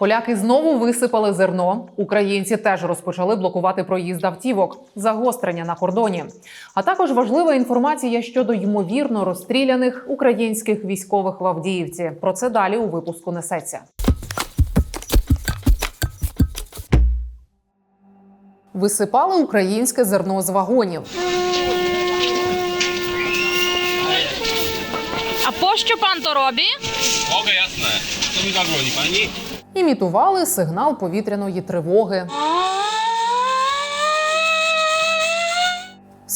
Поляки знову висипали зерно. Українці теж розпочали блокувати проїзд автівок, загострення на кордоні. А також важлива інформація щодо ймовірно розстріляних українських військових в Авдіївці. Про це далі у випуску несеться. Висипали українське зерно з вагонів. Poщо pan to robi? Mogę, jasne. To mi zadzwoni pani. Імітували сигнал повітряної тривоги.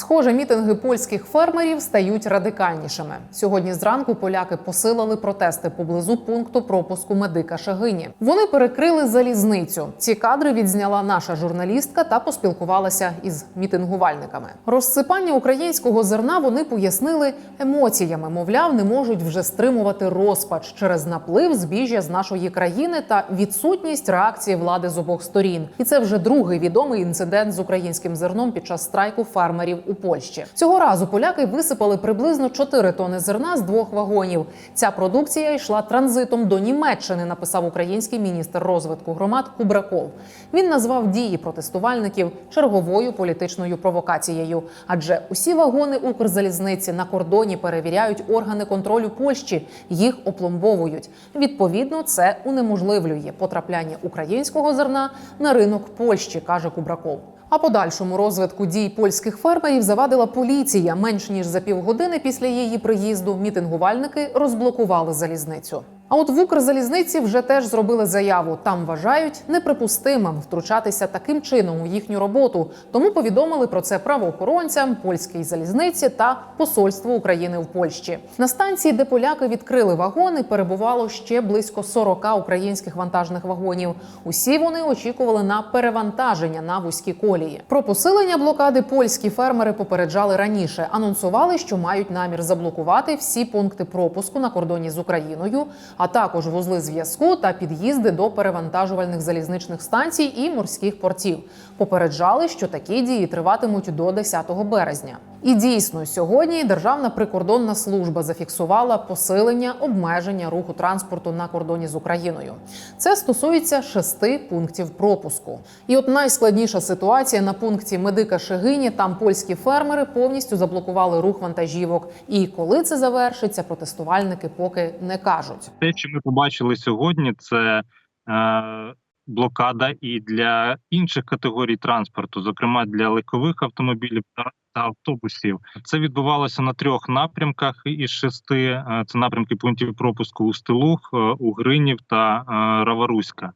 Схоже, мітинги польських фермерів стають радикальнішими. Сьогодні зранку поляки посилили протести поблизу пункту пропуску медика Шагині. Вони перекрили залізницю. Ці кадри відзняла наша журналістка та поспілкувалася із мітингувальниками. Розсипання українського зерна вони пояснили емоціями. Мовляв, не можуть вже стримувати розпач через наплив збіжжя з нашої країни та відсутність реакції влади з обох сторін. І це вже другий відомий інцидент з українським зерном під час страйку фермерів у Польщі. Цього разу поляки висипали приблизно 4 тони зерна з двох вагонів. Ця продукція йшла транзитом до Німеччини. Написав український міністр розвитку громад Кубраков. Він назвав дії протестувальників черговою політичною провокацією, адже усі вагони Укрзалізниці на кордоні перевіряють органи контролю Польщі, їх опломбовують. Відповідно, це унеможливлює потрапляння українського зерна на ринок Польщі, каже Кубраков. А подальшому розвитку дій польських фермерів завадила поліція. Менш ніж за півгодини після її приїзду мітингувальники розблокували залізницю. А от в Укрзалізниці вже теж зробили заяву. Там вважають неприпустимим втручатися таким чином у їхню роботу. Тому повідомили про це правоохоронцям, польській залізниці та посольству України в Польщі. На станції, де поляки відкрили вагони, перебувало ще близько 40 українських вантажних вагонів. Усі вони очікували на перевантаження на вузькі колії. Про посилення блокади польські фермери попереджали раніше. Анонсували, що мають намір заблокувати всі пункти пропуску на кордоні з Україною, а також вузли зв'язку та під'їзди до перевантажувальних залізничних станцій і морських портів. Попереджали, що такі дії триватимуть до 10 березня. І дійсно, сьогодні Державна прикордонна служба зафіксувала посилення обмеження руху транспорту на кордоні з Україною. Це стосується шести пунктів пропуску. І от найскладніша ситуація на пункті медика Шегині. Там польські фермери повністю заблокували рух вантажівок. І коли це завершиться, протестувальники поки не кажуть. Те, що ми побачили сьогодні, це е, блокада і для інших категорій транспорту, зокрема для легкових автомобілів та, автобусів. Це відбувалося на трьох напрямках із шести. Е, Це напрямки пунктів пропуску у Стилух, е, у Гринів та е, Раваруська.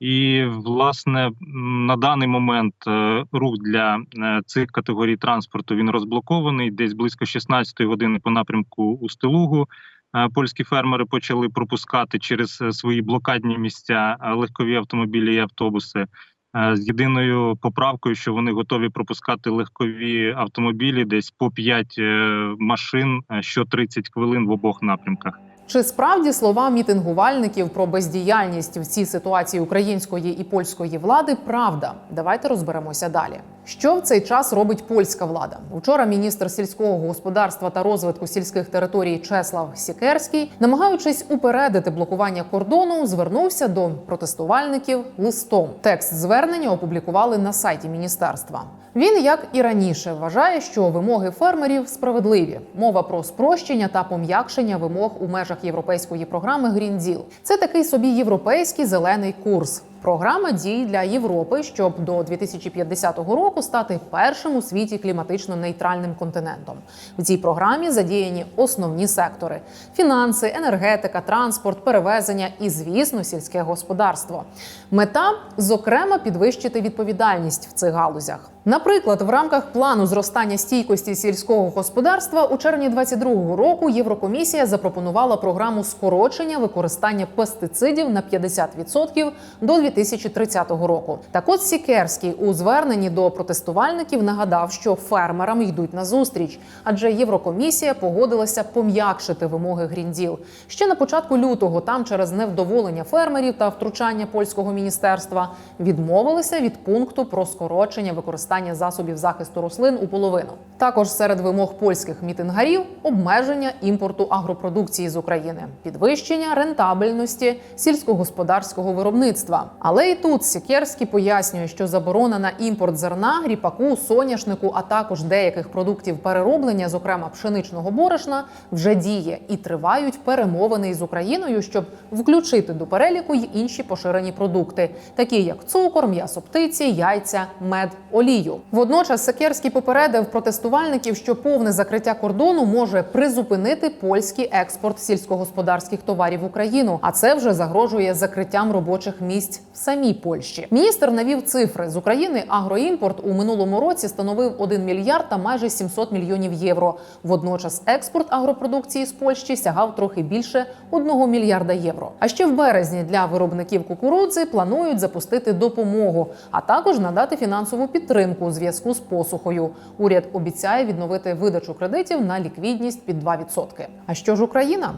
І власне на даний момент е, рух для цих категорій транспорту він розблокований. Десь близько 16-ї години по напрямку у Стилугу польські фермери почали пропускати через е, свої блокадні місця е, легкові автомобілі і автобуси. е, З єдиною поправкою, що вони готові пропускати легкові автомобілі десь по 5 машин е, що 30 хвилин в обох напрямках. Чи справді слова мітингувальників про бездіяльність в цій ситуації української і польської влади правда? Давайте розберемося далі. Що в цей час робить польська влада? Вчора міністр сільського господарства та розвитку сільських територій Чеслав Сікерський, намагаючись упередити блокування кордону, звернувся до протестувальників листом. Текст звернення опублікували на сайті міністерства. Він, як і раніше, вважає, що вимоги фермерів справедливі. Мова про спрощення та пом'якшення вимог у межах європейської програми Green Deal. Це такий собі європейський зелений курс. Програма дій для Європи, щоб до 2050 року стати першим у світі кліматично нейтральним континентом. В цій програмі задіяні основні сектори: фінанси, енергетика, транспорт, перевезення і, звісно, сільське господарство. Мета зокрема підвищити відповідальність в цих галузях. Наприклад, в рамках плану зростання стійкості сільського господарства у червні 2022 року Єврокомісія запропонувала програму скорочення використання пестицидів на 50% до 2030 року. Так от Сікерський у зверненні до протестувальників нагадав, що фермерам йдуть на зустріч, адже Єврокомісія погодилася пом'якшити вимоги Грінділ. Ще на початку лютого там через невдоволення фермерів та втручання польського міністерства відмовилися від пункту про скорочення використання використання засобів захисту рослин у половину. Також серед вимог польських мітингарів обмеження імпорту агропродукції з України, підвищення рентабельності сільськогосподарського виробництва. Але і тут Сікерський пояснює, що заборона на імпорт зерна, гріпаку, соняшнику, а також деяких продуктів перероблення, зокрема пшеничного борошна, вже діє і тривають перемовини із Україною, щоб включити до переліку й інші поширені продукти, такі як цукор, м'ясо птиці, яйця, мед, олію. Водночас Сакерський попередив протестувальників, що повне закриття кордону може призупинити польський експорт сільськогосподарських товарів в Україну, а це вже загрожує закриттям робочих місць в самій Польщі. Міністр навів цифри з України. Агроімпорт у минулому році становив 1 мільярд та майже 700 мільйонів євро. Водночас експорт агропродукції з Польщі сягав трохи більше 1 мільярда євро. А ще в березні для виробників кукурудзи планують запустити допомогу, а також надати фінансову підтримку у зв'язку з посухою. Уряд обіцяє відновити видачу кредитів на ліквідність під 2%. А що ж Україна?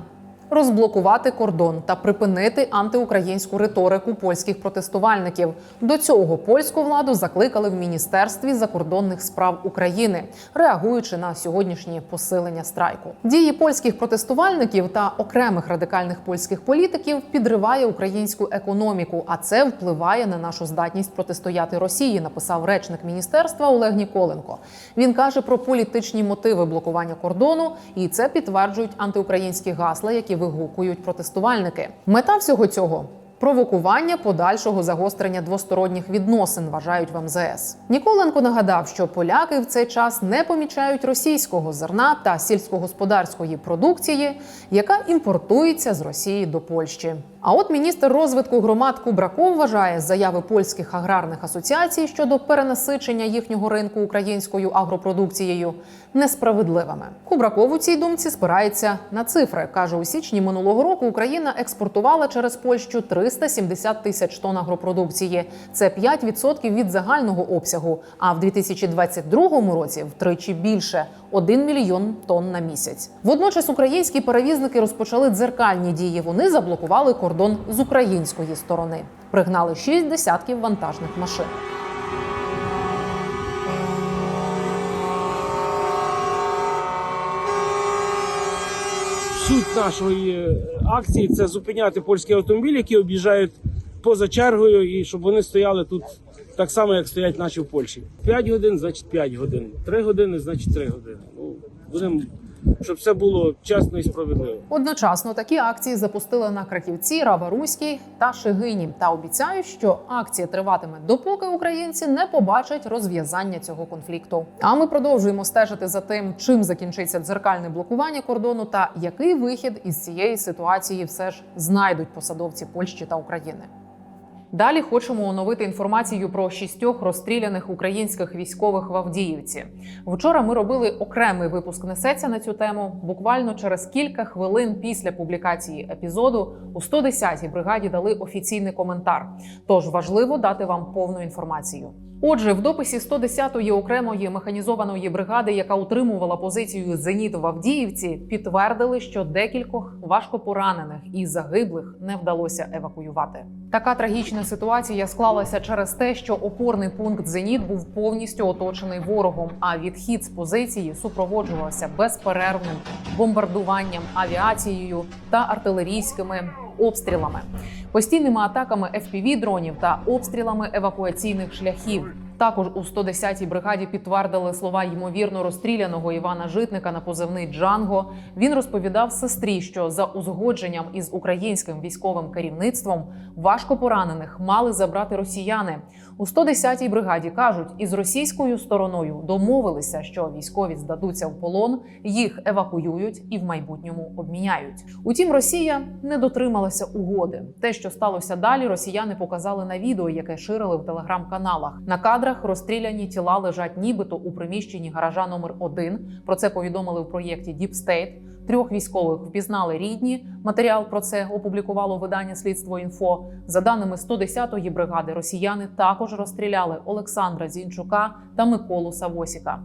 Розблокувати кордон та припинити антиукраїнську риторику польських протестувальників. До цього польську владу закликали в міністерстві закордонних справ України, реагуючи на сьогоднішні посилення страйку. Дії польських протестувальників та окремих радикальних польських політиків підриває українську економіку, а це впливає на нашу здатність протистояти Росії. Написав речник міністерства Олег Ніколенко. Він каже про політичні мотиви блокування кордону, і це підтверджують антиукраїнські гасла, які вигукують протестувальники. Мета всього цього. Провокування подальшого загострення двосторонніх відносин вважають в МЗС. Ніколенко нагадав, що поляки в цей час не помічають російського зерна та сільськогосподарської продукції, яка імпортується з Росії до Польщі. А от міністр розвитку громад Кубраков вважає заяви польських аграрних асоціацій щодо перенасичення їхнього ринку українською агропродукцією несправедливими. Кубраков у цій думці спирається на цифри. каже у січні минулого року Україна експортувала через Польщу 370 тисяч тонн агропродукції. Це 5% від загального обсягу. А в 2022 році втричі більше 1 мільйон тонн на місяць. Водночас українські перевізники розпочали дзеркальні дії. Вони заблокували кордон з української сторони. Пригнали шість десятків вантажних машин. Суть нашої е, акції це зупиняти польські автомобілі, які об'їжджають поза чергою, і щоб вони стояли тут так само, як стоять наші в Польщі. 5 годин, значить 5 годин. 3 години, значить 3 години. Ну, будемо, щоб все було чесно і справедливо. Одночасно такі акції запустили на Краківці, Раваруській та Шигині та обіцяють, що акція триватиме допоки українці не побачать розв'язання цього конфлікту. А ми продовжуємо стежити за тим, чим закінчиться дзеркальне блокування кордону та який вихід із цієї ситуації все ж знайдуть посадовці Польщі та України. Далі хочемо оновити інформацію про шістьох розстріляних українських військових в Авдіївці. Вчора ми робили окремий випуск несеться на цю тему. Буквально через кілька хвилин після публікації епізоду у 110-й бригаді дали офіційний коментар. Тож важливо дати вам повну інформацію. Отже, в дописі 110-ї окремої механізованої бригади, яка утримувала позицію Зеніт в Авдіївці, підтвердили, що декількох важкопоранених і загиблих не вдалося евакуювати. Така трагічна ситуація склалася через те, що опорний пункт Зеніт був повністю оточений ворогом. А відхід з позиції супроводжувався безперервним бомбардуванням авіацією та артилерійськими обстрілами, постійними атаками fpv дронів та обстрілами евакуаційних шляхів. Також у 110-й бригаді підтвердили слова ймовірно розстріляного Івана Житника на позивний Джанго. Він розповідав сестрі, що за узгодженням із українським військовим керівництвом важко поранених мали забрати росіяни. У 110-й бригаді кажуть, із російською стороною домовилися, що військові здадуться в полон, їх евакуюють і в майбутньому обміняють. Утім, Росія не дотрималася угоди. Те, що сталося далі, росіяни показали на відео, яке ширили в телеграм-каналах. На кадрах розстріляні тіла лежать нібито у приміщенні гаража номер 1 Про це повідомили в проєкті State. Трьох військових впізнали рідні. Матеріал про це опублікувало видання Слідство інфо. За даними 110-ї бригади, росіяни також розстріляли Олександра Зінчука та Миколу Савосіка.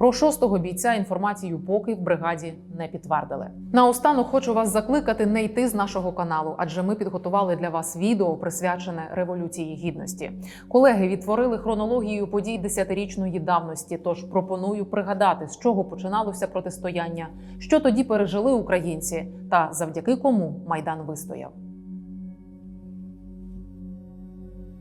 Про шостого бійця інформацію поки в бригаді не підтвердили. Наостанок хочу вас закликати не йти з нашого каналу, адже ми підготували для вас відео присвячене революції гідності. Колеги відтворили хронологію подій десятирічної давності. Тож пропоную пригадати, з чого починалося протистояння, що тоді пережили українці, та завдяки кому майдан вистояв.